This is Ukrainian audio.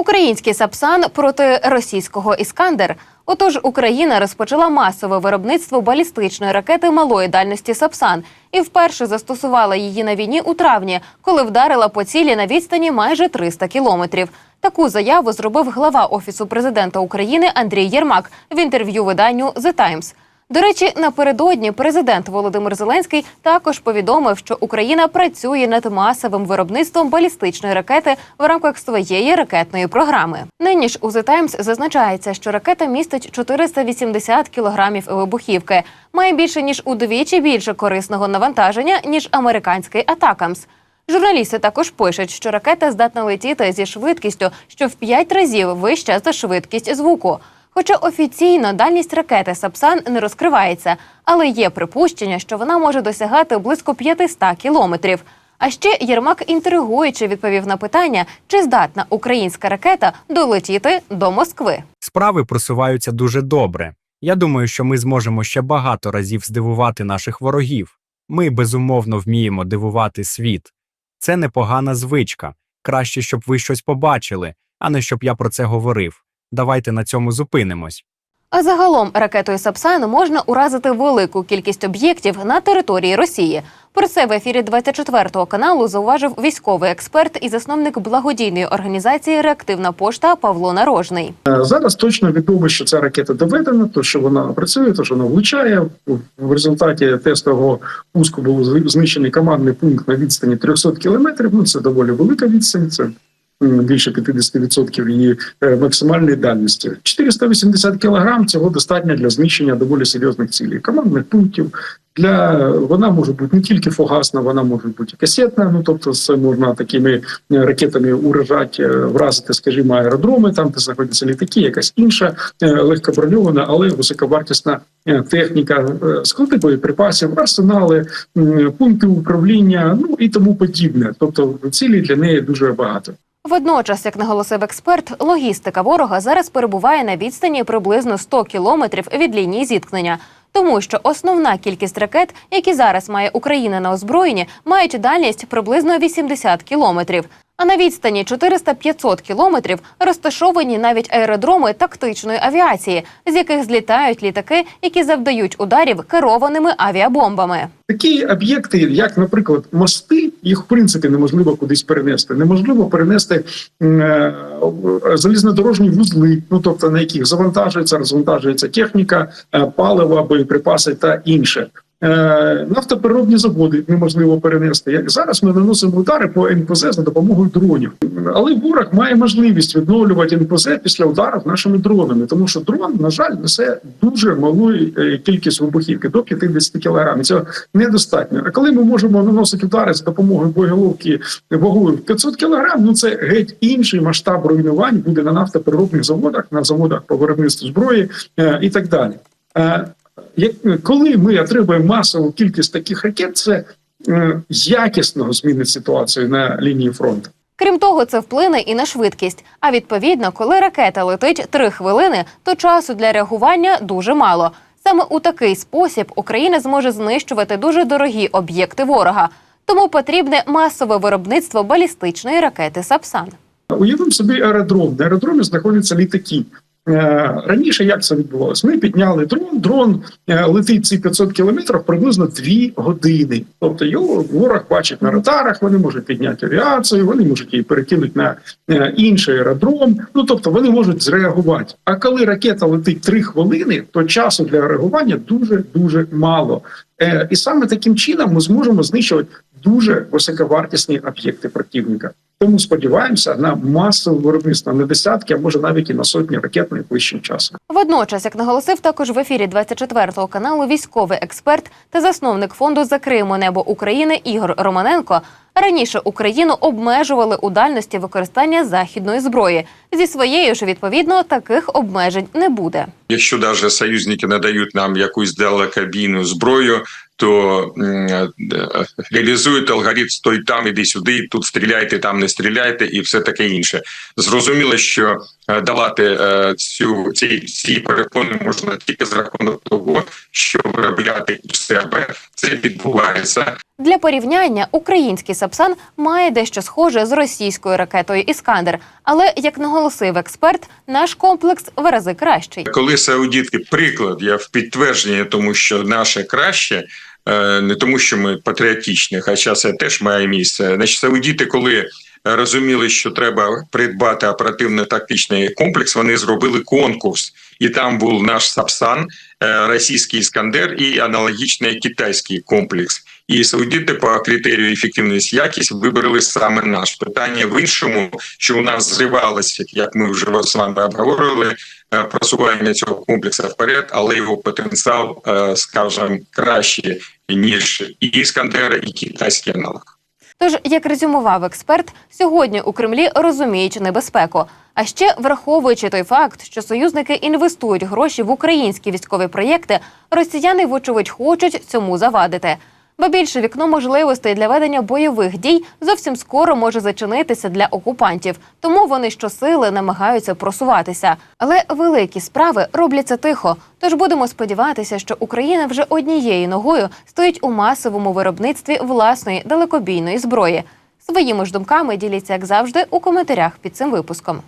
Український Сапсан проти російського Іскандер. Отож, Україна розпочала масове виробництво балістичної ракети малої дальності Сапсан і вперше застосувала її на війні у травні, коли вдарила по цілі на відстані майже 300 кілометрів. Таку заяву зробив глава офісу президента України Андрій Єрмак в інтерв'ю виданню The Times. До речі, напередодні президент Володимир Зеленський також повідомив, що Україна працює над масовим виробництвом балістичної ракети в рамках своєї ракетної програми. Нині ж у The Times зазначається, що ракета містить 480 кілограмів вибухівки, має більше ніж удвічі більше корисного навантаження ніж американський Атакамс. Журналісти також пишуть, що ракета здатна летіти зі швидкістю, що в 5 разів вища за швидкість звуку. Хоча офіційно дальність ракети Сапсан не розкривається, але є припущення, що вона може досягати близько 500 кілометрів. А ще Єрмак інтригуючи відповів на питання, чи здатна українська ракета долетіти до Москви. Справи просуваються дуже добре. Я думаю, що ми зможемо ще багато разів здивувати наших ворогів. Ми безумовно вміємо дивувати світ. Це непогана звичка. Краще, щоб ви щось побачили, а не щоб я про це говорив. Давайте на цьому зупинимось. А загалом ракетою Сапсан можна уразити велику кількість об'єктів на території Росії. Про це в ефірі 24 каналу зауважив військовий експерт і засновник благодійної організації Реактивна пошта Павло Нарожний. Е, Зараз точно відомо, що ця ракета доведена, то що вона працює, то що вона влучає. В результаті тестового пуску був знищений командний пункт на відстані 300 кілометрів. Ну це доволі велика відстань. Це більше 50% її е, максимальної дальності. 480 кілограм цього достатньо для знищення доволі серйозних цілей. Командних пунктів для вона може бути не тільки фугасна, вона може бути касетна. Ну тобто, це можна такими е, ракетами уражати, е, вразити, скажімо, аеродроми, там де знаходяться літаки, якась інша е, легкоброньована, але високовартісна техніка, склади боєприпасів, арсенали, пункти управління, ну і тому подібне. Тобто цілей для неї дуже багато. Водночас, як наголосив експерт, логістика ворога зараз перебуває на відстані приблизно 100 кілометрів від лінії зіткнення. Тому що основна кількість ракет, які зараз має Україна на озброєнні, мають дальність приблизно 80 кілометрів. А на відстані 400-500 кілометрів розташовані навіть аеродроми тактичної авіації, з яких злітають літаки, які завдають ударів керованими авіабомбами. Такі об'єкти, як, наприклад, мости, їх в принципі неможливо кудись перенести. Неможливо перенести е, залізнодорожні вузли, ну тобто на яких завантажується, розвантажується техніка, е, паливо, боєприпаси та інше. Е, Нафтопереробні заводи неможливо перенести. Як зараз ми наносимо удари по НПЗ за допомогою дронів, але ворог має можливість відновлювати НПЗ після ударів нашими дронами, тому що дрон, на жаль, несе дуже малу е, кількість вибухівки до 50 кг. Цього недостатньо. А коли ми можемо наносити удари за допомогою боєголовки вагою в 500 кг, ну це геть інший масштаб руйнувань буде на нафтопереробних заводах, на заводах по виробництву зброї е, і так далі. Е, коли ми отримуємо масову кількість таких ракет, це е, якісно змінить ситуацію на лінії фронту. Крім того, це вплине і на швидкість. А відповідно, коли ракета летить три хвилини, то часу для реагування дуже мало. Саме у такий спосіб Україна зможе знищувати дуже дорогі об'єкти ворога. Тому потрібне масове виробництво балістичної ракети Сапсан. Уявимо собі аеродром. На аеродромі знаходяться літаки. Е, Раніше як це відбувалося? Ми підняли дрон. Дрон е, летить ці 500 кілометрів приблизно 2 години. Тобто його ворог бачить на радарах. Вони можуть підняти авіацію, вони можуть її перекинути на е, інший аеродром. Ну тобто вони можуть зреагувати. А коли ракета летить 3 хвилини, то часу для реагування дуже дуже мало. Е, І саме таким чином ми зможемо знищувати дуже високовартісні об'єкти противника. Тому сподіваємося на масове виробництво на десятки, а може навіть і на сотні ракет найближчим часом. Водночас, як наголосив також в ефірі 24 каналу військовий експерт та засновник фонду Закриємо небо України Ігор Романенко. Раніше Україну обмежували у дальності використання західної зброї. Зі своєю ж відповідно таких обмежень не буде. Якщо навіть союзники надають нам якусь далекобійну зброю, то е, реалізують алгоритм стой там, іди сюди, тут стріляйте, там не стріляйте, і все таке інше. Зрозуміло, що давати е, цю ці, ці перепони можна тільки з рахунок того, що виробляти у себе це відбувається. Для порівняння український Сапсан має дещо схоже з російською ракетою Іскандер, але як наголосив експерт, наш комплекс в рази кращий. Коли саудітки приклад, я в підтвердження, тому що наше краще. е, Не тому, що ми патріотичні, хоча це теж має місце. Значить, саудіти, коли розуміли, що треба придбати оперативно-тактичний комплекс, вони зробили конкурс, і там був наш Сапсан, е, російський іскандер і аналогічний китайський комплекс. І саудіти по критерію ефективність якість вибрали саме наш питання в іншому, що у нас зривалося, як ми вже з вами обговорювали, е, просування цього комплексу вперед, але його потенціал, е, скажімо, краще ніж і іскандера, і китайський аналог. Тож, як резюмував експерт, сьогодні у Кремлі розуміють небезпеку. А ще враховуючи той факт, що союзники інвестують гроші в українські військові проєкти, росіяни, вочевидь, хочуть цьому завадити. Ба більше вікно можливостей для ведення бойових дій зовсім скоро може зачинитися для окупантів, тому вони щосили намагаються просуватися. Але великі справи робляться тихо. Тож будемо сподіватися, що Україна вже однією ногою стоїть у масовому виробництві власної далекобійної зброї. Своїми ж думками діліться, як завжди, у коментарях під цим випуском.